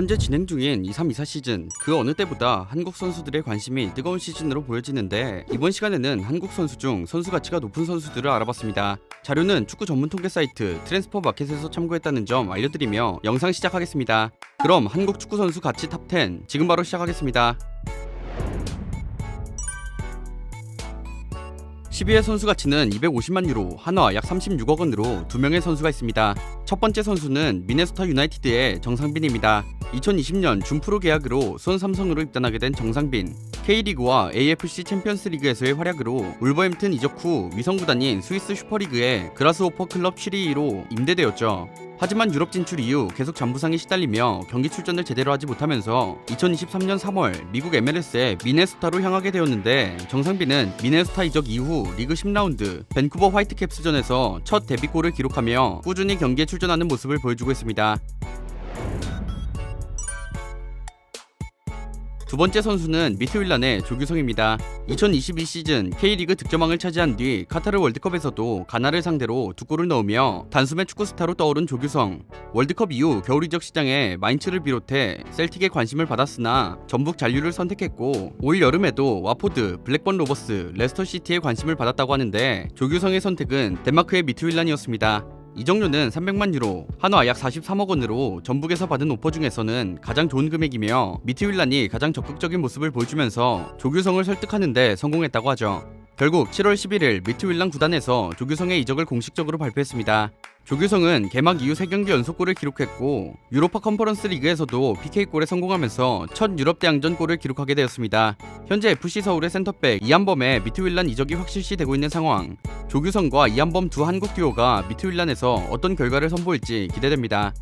현재 진행 중인 2324 시즌 그 어느 때보다 한국 선수들의 관심이 뜨거운 시즌으로 보여지는데 이번 시간에는 한국 선수 중 선수 가치가 높은 선수들을 알아봤습니다. 자료는 축구 전문 통계 사이트 트랜스퍼 마켓에서 참고했다는 점 알려드리며 영상 시작하겠습니다. 그럼 한국 축구 선수 가치 탑10 지금 바로 시작하겠습니다. 12회 선수 가치는 250만 유로, 한화 약 36억 원으로 두 명의 선수가 있습니다. 첫 번째 선수는 미네소타 유나이티드의 정상빈입니다. 2020년 준프로 계약으로 수원 삼성으로 입단하게 된 정상빈. K리그와 AFC 챔피언스 리그에서의 활약으로 울버햄튼 이적 후 위성 구단인 스위스 슈퍼리그의 그라스호퍼 클럽 7위로 임대되었죠. 하지만 유럽 진출 이후 계속 잔부상에 시달리며 경기 출전을 제대로 하지 못하면서 2023년 3월 미국 MLS의 미네소타로 향하게 되었는데 정상빈은 미네소타 이적 이후 리그 10라운드 밴쿠버 화이트캡스전에서 첫 데뷔골을 기록하며 꾸준히 경기에 출전하는 모습을 보여주고 있습니다. 두 번째 선수는 미트윌란의 조규성입니다. 2022 시즌 K리그 득점왕을 차지한 뒤 카타르 월드컵에서도 가나를 상대로 두 골을 넣으며 단숨에 축구 스타로 떠오른 조규성. 월드컵 이후 겨울 이적 시장에 마인츠를 비롯해 셀틱에 관심을 받았으나 전북 잔류를 선택했고 올 여름에도 와포드, 블랙번 로버스, 레스터 시티에 관심을 받았다고 하는데 조규성의 선택은 덴마크의 미트윌란이었습니다. 이정료는 300만 유로, 한화 약 43억 원으로 전북에서 받은 오퍼 중에서는 가장 좋은 금액이며 미트윌란이 가장 적극적인 모습을 보여주면서 조규성을 설득하는데 성공했다고 하죠. 결국 7월 11일 미트윌란 구단에서 조규성의 이적을 공식적으로 발표했습니다. 조규성은 개막 이후 3경기 연속골을 기록했고 유로파 컨퍼런스 리그에서도 PK골에 성공하면서 첫 유럽 대항전 골을 기록하게 되었습니다. 현재 FC 서울의 센터백 이한범의 미트윌란 이적이 확실시 되고 있는 상황. 조규성과 이한범 두 한국 듀오가 미트윌란에서 어떤 결과를 선보일지 기대됩니다.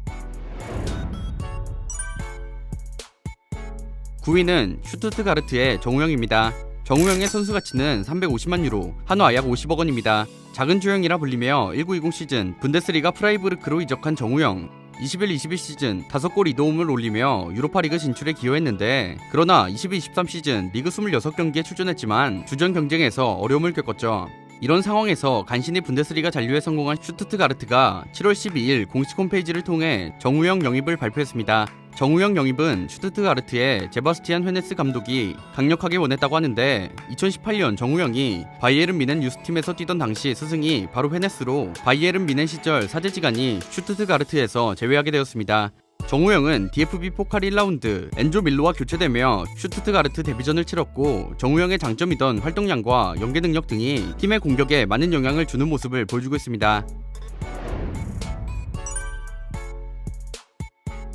9위는 슈투트가르트의 정우영입니다. 정우영의 선수 가치는 350만 유로, 한화 약 50억 원입니다. 작은 주영이라 불리며 1920 시즌 분데스리가 프라이부르크로 이적한 정우영. 21-22 시즌 5골 2도움을 올리며 유로파리그 진출에 기여했는데 그러나 22-23 시즌 리그 26경기에 출전했지만 주전 경쟁에서 어려움을 겪었죠. 이런 상황에서 간신히 분데스리가 잔류에 성공한 슈투트가르트가 7월 12일 공식 홈페이지를 통해 정우영 영입을 발표했습니다. 정우영 영입은 슈투트가르트의 제바스티안 헤네스 감독이 강력하게 원했다고 하는데 2018년 정우영이 바이에른 미넨 유스팀에서 뛰던 당시 스승이 바로 헤네스로 바이에른 미넨 시절 사제지간이 슈투트가르트에서 제외하게 되었습니다. 정우영은 DFB 포칼 1라운드 엔조 밀로와 교체되며 슈투트가르트 데뷔전을 치렀고 정우영의 장점이던 활동량과 연계 능력 등이 팀의 공격에 많은 영향을 주는 모습을 보여주고 있습니다.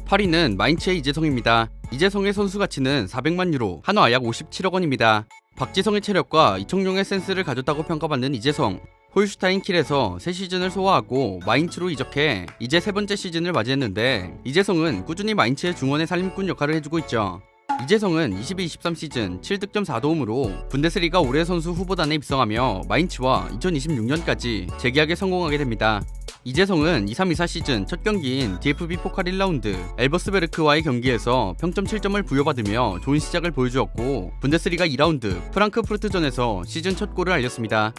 8위는 마인츠의 이재성입니다. 이재성의 선수 가치는 400만 유로, 한화 약 57억 원입니다. 박지성의 체력과 이청용의 센스를 가졌다고 평가받는 이재성. 홀슈타인 킬에서 새 시즌을 소화하고 마인츠로 이적해 이제 세 번째 시즌을 맞이했는데 이재성은 꾸준히 마인츠의 중원의 살림꾼 역할을 해주고 있죠. 이재성은 22-23 시즌 7득점 4도움으로 분데스리가 올해 선수 후보단에 입성하며 마인츠와 2026년까지 재계약에 성공하게 됩니다. 이재성은 23-24 시즌 첫 경기인 DFB 포칼 1라운드 엘버스베르크와의 경기에서 평점 7점을 부여받으며 좋은 시작을 보여주었고 분데스리가 2라운드 프랑크푸르트전에서 시즌 첫 골을 알렸습니다.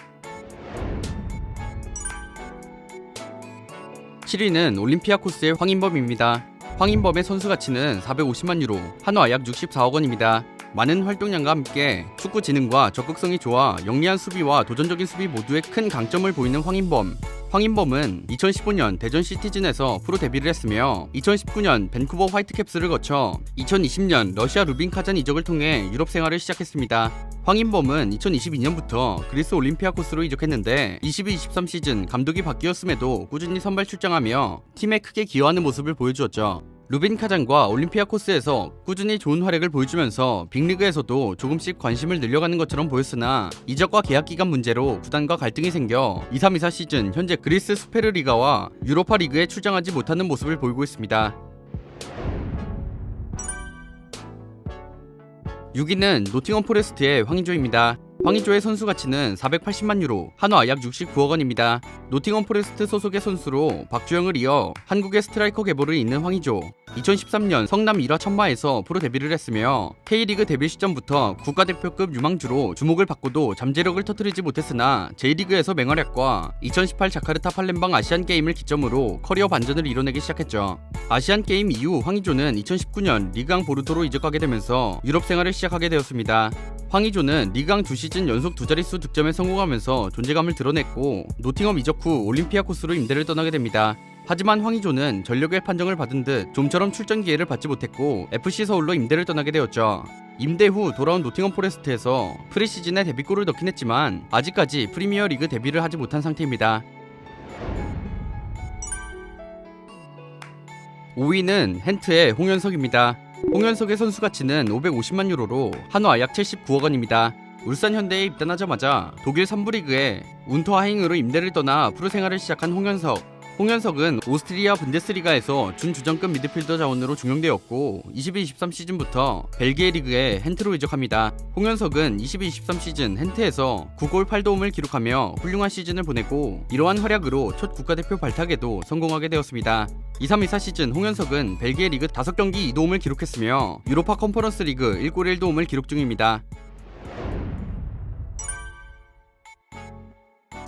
7위는 올림피아코스의 황인범입니다. 황인범의 선수 가치는 450만 유로, 한화 약 64억 원입니다. 많은 활동량과 함께 축구 지능과 적극성이 좋아 영리한 수비와 도전적인 수비 모두에 큰 강점을 보이는 황인범. 황인범은 2015년 대전 시티즌에서 프로 데뷔를 했으며 2019년 밴쿠버 화이트캡스를 거쳐 2020년 러시아 루빈 카잔 이적을 통해 유럽 생활을 시작했습니다. 황인범은 2022년부터 그리스 올림피아 코스로 이적했는데 22-23 시즌 감독이 바뀌었음에도 꾸준히 선발 출장하며 팀에 크게 기여하는 모습을 보여주었죠. 루빈 카잔과 올림피아 코스에서 꾸준히 좋은 활약을 보여주면서 빅리그에서도 조금씩 관심을 늘려가는 것처럼 보였으나 이적과 계약 기간 문제로 구단과 갈등이 생겨 23-24 시즌 현재 그리스 스페르리가와 유로파 리그에 출장하지 못하는 모습을 보이고 있습니다. 6위는 노팅엄 포레스트의 황인조입니다. 황의조의 선수 가치는 480만 유로, 한화 약 69억 원입니다. 노팅엄 포레스트 소속의 선수로 박주영을 이어 한국의 스트라이커 계보를 잇는 황의조. 2013년 성남 1화 천마에서 프로 데뷔를 했으며 K리그 데뷔 시점부터 국가대표급 유망주로 주목을 받고도 잠재력을 터뜨리지 못했으나 J리그에서 맹활약과 2018 자카르타 팔렘방 아시안 게임을 기점으로 커리어 반전을 이뤄내기 시작했죠. 아시안 게임 이후 황의조는 2019년 리그앙 보르도로 이적하게 되면서 유럽 생활을 시작하게 되었습니다. 황의조는 리그앙 두 시즌 연속 두 자릿수 득점에 성공하면서 존재감을 드러냈고 노팅엄 이적 후 올림피아 코스로 임대를 떠나게 됩니다. 하지만 황의조는 전력의 판정을 받은 듯 좀처럼 출전 기회를 받지 못했고 FC 서울로 임대를 떠나게 되었죠. 임대 후 돌아온 노팅엄 포레스트에서 프리시즌에 데뷔골을 넣긴 했지만 아직까지 프리미어 리그 데뷔를 하지 못한 상태입니다. 5위는 hen트의 홍현석입니다. 홍현석의 선수 가치는 550만 유로로 한화 약 79억 원입니다. 울산 현대에 입단하자마자 독일 3부 리그에 운터 하잉으로 임대를 떠나 프로 생활을 시작한 홍현석. 홍현석은 오스트리아 분데스리가에서 준주전급 미드필더 자원으로 중용되었고 22-23 시즌부터 벨기에 리그에 hen트로 이적합니다. 홍현석은 22-23 시즌 hen트에서 9골 8도움을 기록하며 훌륭한 시즌을 보내고 이러한 활약으로 첫 국가대표 발탁에도 성공하게 되었습니다. 23-24 시즌 홍현석은 벨기에 리그 5경기 2도움을 기록했으며 유로파 컨퍼런스 리그 1골 1도움을 기록 중입니다.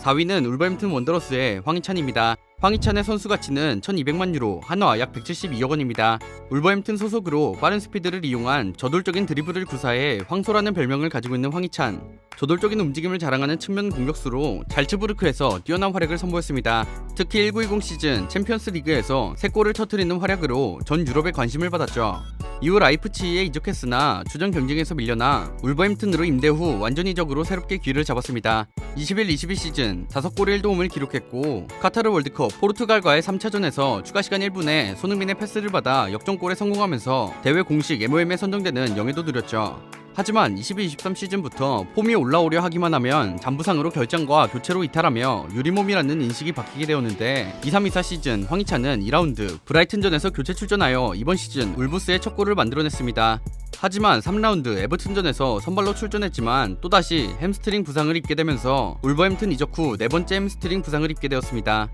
4위는 울버햄튼 원더러스의 황희찬입니다. 황희찬의 선수 가치는 1200만 유로, 한화 약 172억 원입니다. 울버햄튼 소속으로 빠른 스피드를 이용한 저돌적인 드리블을 구사해 황소라는 별명을 가지고 있는 황희찬. 저돌적인 움직임을 자랑하는 측면 공격수로 잘츠부르크에서 뛰어난 활약을 선보였습니다. 특히 1920 시즌 챔피언스 리그에서 3골을 터뜨리는 활약으로 전 유럽의 관심을 받았죠. 이후 라이프치히에 이적했으나 주전 경쟁에서 밀려나 울버햄튼으로 임대 후 완전 이적으로 새롭게 기회를 잡았습니다. 21-22 시즌 5골 1도움을 기록했고 카타르 월드컵 포르투갈과의 3차전에서 추가 시간 1분에 손흥민의 패스를 받아 역전골에 성공하면서 대회 공식 MOM에 선정되는 영예도 누렸죠. 하지만 22-23 시즌부터 폼이 올라오려 하기만 하면 잠부상으로 결장과 교체로 이탈하며 유리몸이라는 인식이 바뀌게 되었는데 23-24 시즌 황희찬은 2라운드 브라이튼전에서 교체 출전하여 이번 시즌 울브스의 첫 골을 만들어냈습니다. 하지만 3라운드 에버튼전에서 선발로 출전했지만 또다시 햄스트링 부상을 입게 되면서 울버햄튼 이적 후 네 번째 햄스트링 부상을 입게 되었습니다.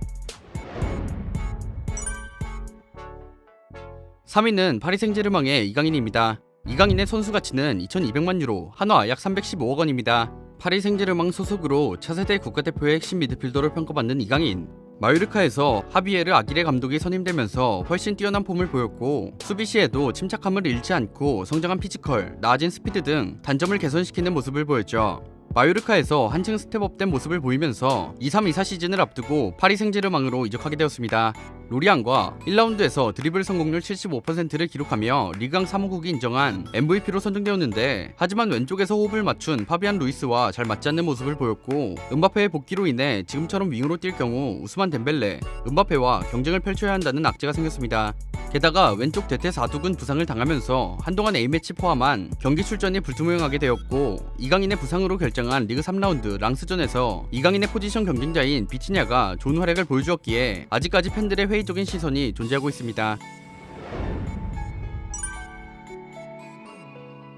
3위는 파리 생제르맹의 이강인입니다. 이강인의 선수 가치는 2,200만 유로, 한화 약 315억 원입니다. 파리 생제르맹 소속으로 차세대 국가대표의 핵심 미드필더로 평가받는 이강인. 마요르카에서 하비에르 아기레 감독이 선임되면서 훨씬 뛰어난 폼을 보였고 수비 시에도 침착함을 잃지 않고 성장한 피지컬, 나아진 스피드 등 단점을 개선시키는 모습을 보였죠. 마요르카에서 한층 스텝업된 모습을 보이면서 23-24 시즌을 앞두고 파리 생제르맹으로 이적하게 되었습니다. 로리안과 1라운드에서 드리블 성공률 75%를 기록하며 리강 사무국이 인정한 MVP로 선정되었는데 하지만 왼쪽에서 호흡을 맞춘 파비안 루이스와 잘 맞지 않는 모습을 보였고 은바페의 복귀로 인해 지금처럼 윙으로 뛸 경우 우스만 덴벨레, 은바페와 경쟁을 펼쳐야 한다는 악재가 생겼습니다. 게다가 왼쪽 대퇴 사두근 부상을 당하면서 한동안 A매치 포함한 경기 출전이 불투명하게 되었고 이강인의 부상으로 결정 한 리그 3라운드 랑스전에서 이강인의 포지션 경쟁자인 비치냐가 좋은 활약을 보여주었기에 아직까지 팬들의 회의적인 시선이 존재하고 있습니다.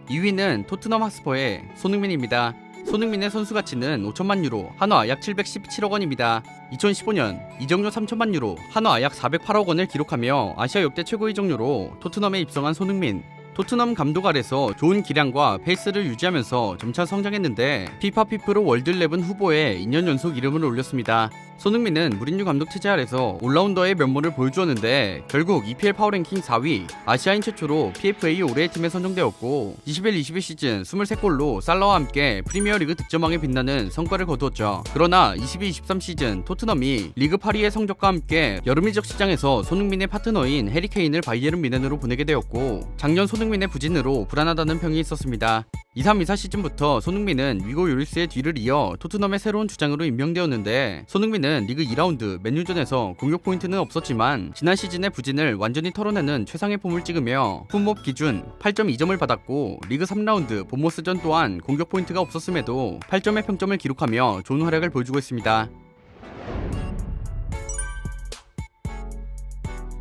2위는 토트넘 하스퍼의 손흥민입니다. 손흥민의 선수 가치는 5천만 유로, 한화 약 717억 원입니다. 2015년 이적료 3천만 유로, 한화 약 408억 원을 기록하며 아시아 역대 최고 이적료로 토트넘에 입성한 손흥민. 토트넘 감독 아래서 좋은 기량과 페이스를 유지하면서 점차 성장했는데 피파 피프로 월드 11 후보에 2년 연속 이름을 올렸습니다. 손흥민은 무린유 감독 체제 아래서 올라운더의 면모를 보여주었는데 결국 EPL 파워랭킹 4위, 아시아인 최초로 PFA 올해의 팀에 선정되었고 21-22 시즌 23골로 살라와 함께 프리미어리그 득점왕에 빛나는 성과를 거두었죠. 그러나 22-23 시즌 토트넘이 리그 8위의 성적과 함께 여름 이적 시장에서 손흥민의 파트너인 해리케인을 바이에른 미넨으로 보내게 되었고 작년 손흥민의 부진으로 불안하다는 평이 있었습니다. 23-24 시즌부터 손흥민은 위고 요리스의 뒤를 이어 토트넘의 새로운 주장으로 임명되었는데 손흥민 은 리그 2라운드 맨유전에서 공격 포인트는 없었지만 지난 시즌의 부진을 완전히 털어내는 최상의 폼을 찍으며 품목 기준 8.2점을 받았고 리그 3라운드 본모스전 또한 공격 포인트가 없었음에도 8점의 평점을 기록하며 좋은 활약을 보여주고 있습니다.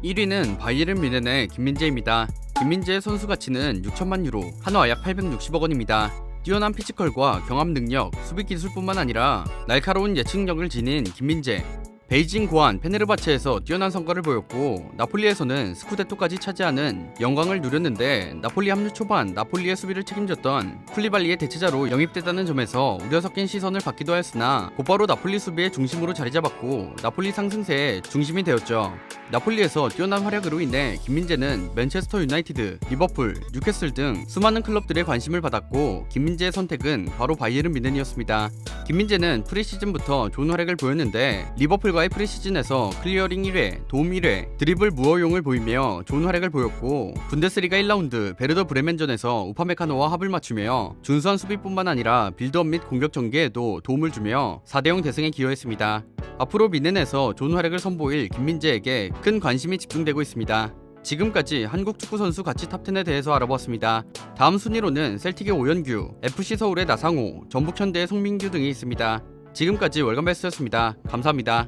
1위는 바이에른 뮌헨의 김민재입니다. 김민재의 선수 가치는 6천만 유로, 한화 약 860억 원입니다. 뛰어난 피지컬과 경합 능력, 수비 기술뿐만 아니라 날카로운 예측력을 지닌 김민재. 베이징 고안 페네르바체에서 뛰어난 성과를 보였고 나폴리에서는 스쿠데토까지 차지하는 영광을 누렸는데 나폴리 합류 초반 나폴리의 수비를 책임졌던 쿨리발리의 대체자로 영입됐다는 점에서 우려 섞인 시선을 받기도 하였으나 곧바로 나폴리 수비의 중심으로 자리 잡았고 나폴리 상승세의 중심이 되었죠. 나폴리에서 뛰어난 활약으로 인해 김민재는 맨체스터 유나이티드, 리버풀, 뉴캐슬 등 수많은 클럽들의 관심을 받았고 김민재의 선택은 바로 바이에른 미넨이었습니다. 김민재는 프리시즌부터 좋은 활약을 보였는데 리버풀 과의 프리시즌에서 클리어링 1회, 도움 1회, 드리블 무어용을 보이며 좋은 활약을 보였고 분데스리가 1라운드 베르더 브레멘전에서 우파메카노와 합을 맞추며 준수한 수비뿐만 아니라 빌드업 및 공격 전개에도 도움을 주며 4대0 대승에 기여했습니다. 앞으로 미넨에서 좋은 활약을 선보일 김민재에게 큰 관심이 집중되고 있습니다. 지금까지 한국 축구 선수 가치 탑10에 대해서 알아보았습니다. 다음 순위로는 셀틱의 오연규, FC 서울의 나상호, 전북 현대의 송민규 등이 있습니다. 지금까지 월간 베스트였습니다. 감사합니다.